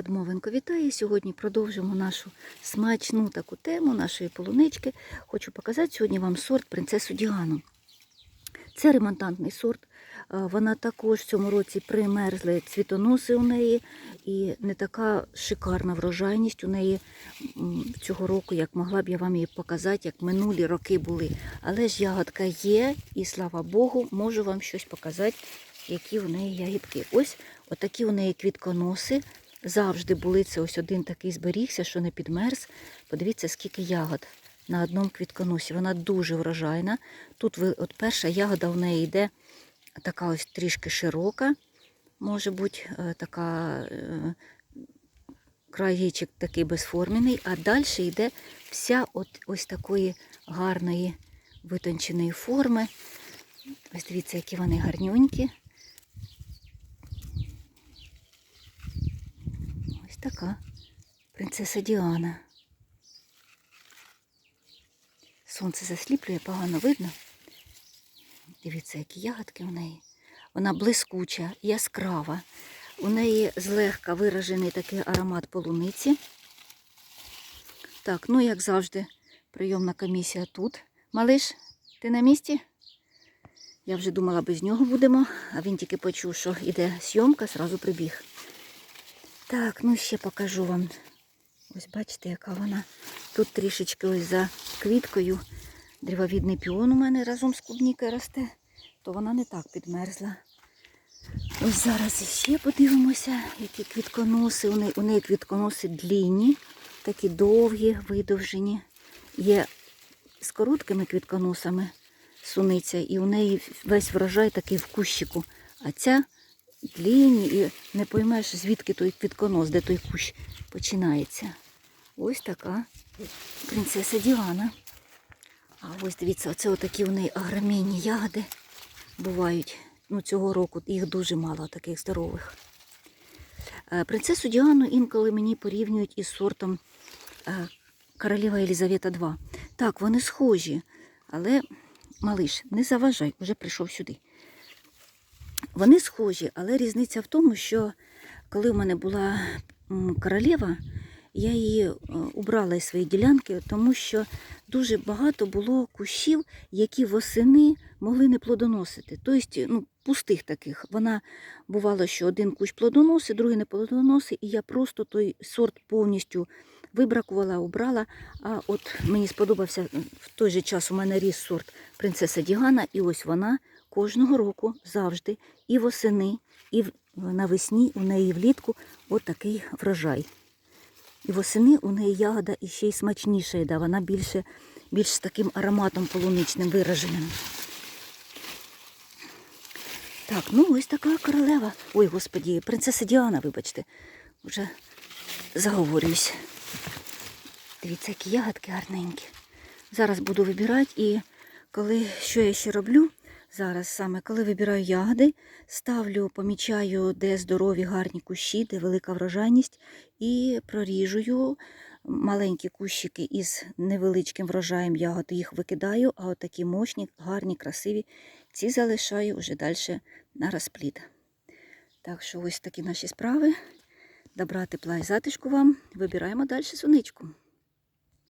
Адмовенко вітаю. Сьогодні продовжимо нашу смачну таку тему нашої полунички. Хочу показати сьогодні вам сорт принцесу Діану. Це ремонтантний сорт. Е, Вона також в цьому році примерзли цвітоноси у неї і не така шикарна врожайність у неї цього року, як могла б я вам її показати, як минулі роки були. Але ж ягодка є, і слава Богу, можу вам щось показати, які у неї ягідки. Ось отакі у неї квітконоси. Завжди були це ось один такий зберігся, що не підмерз. Подивіться, скільки ягод на одному квітконосі. Вона дуже врожайна. Тут ви, от перша ягода в неї йде така ось трішки широка, може бути е, така е, краєчик такий безформений, а далі йде вся от ось такої гарної витонченої форми. Ось дивіться, які вони гарнюнькі. Така принцеса Діана. Сонце засліплює, погано видно. Дивіться, які ягодки в неї. Вона блискуча, яскрава. У неї злегка виражений такий аромат полуниці. Так, ну як завжди, прийомна комісія тут. Малиш, ти на місці? Я вже думала, без нього будемо, а він тільки почув, що йде зйомка, зразу прибіг. Так, ну ще покажу вам. Ось бачите, яка вона. Тут трішечки ось за квіткою древовідний піон у мене разом з клубнікою росте, то вона не так підмерзла. Ось зараз ще подивимося, які квітконоси. У неї, у неї квітконоси длінні, такі довгі, видовжені. Є з короткими квітконосами суниця, і у неї весь врожай такий в кущику. А ця длінні і не поймеш, звідки той квітконос, де той кущ починається. Ось така принцеса Діана. А ось дивіться, оце отакі у неї агромінні ягоди бувають. Ну, цього року їх дуже мало таких здорових. Е, Принцесу Діану інколи мені порівнюють із сортом е, королева Елізавета II. Так, вони схожі, але малиш, не заважай, вже прийшов сюди. Вони схожі, але різниця в тому, що коли в мене була королева, я її е, убрала із своєї ділянки, тому що дуже багато було кущів, які восени могли не плодоносити. Тобто, ну, пустих таких. Вона бувало, що один кущ плодоносить, другий не плодоносить, і я просто той сорт повністю вибракувала, убрала. А от мені сподобався в той же час у мене ріс сорт принцеса Дігана, і ось вона кожного року завжди і восени, і навесні у неї влітку от врожай. І восени у неї ягода іще й смачніша йде, вона більше, більш з таким ароматом полуничним вираженим. Так, ну ось така королева. Ой, господі, принцеса Діана, вибачте, вже заговорююсь. Дивіться, які ягодки гарненькі. Зараз буду вибирати і коли що я ще роблю зараз саме, коли вибираю ягоди, ставлю, помічаю, де здорові гарні кущі, де велика врожайність, і проріжую маленькі кущики із невеличким врожаєм ягод, їх викидаю, а от такі мощні, гарні, красиві, ці залишаю вже далі на розплід. Так що ось такі наші справи. Добра, тепла і затишку вам. Вибираємо далі суничку.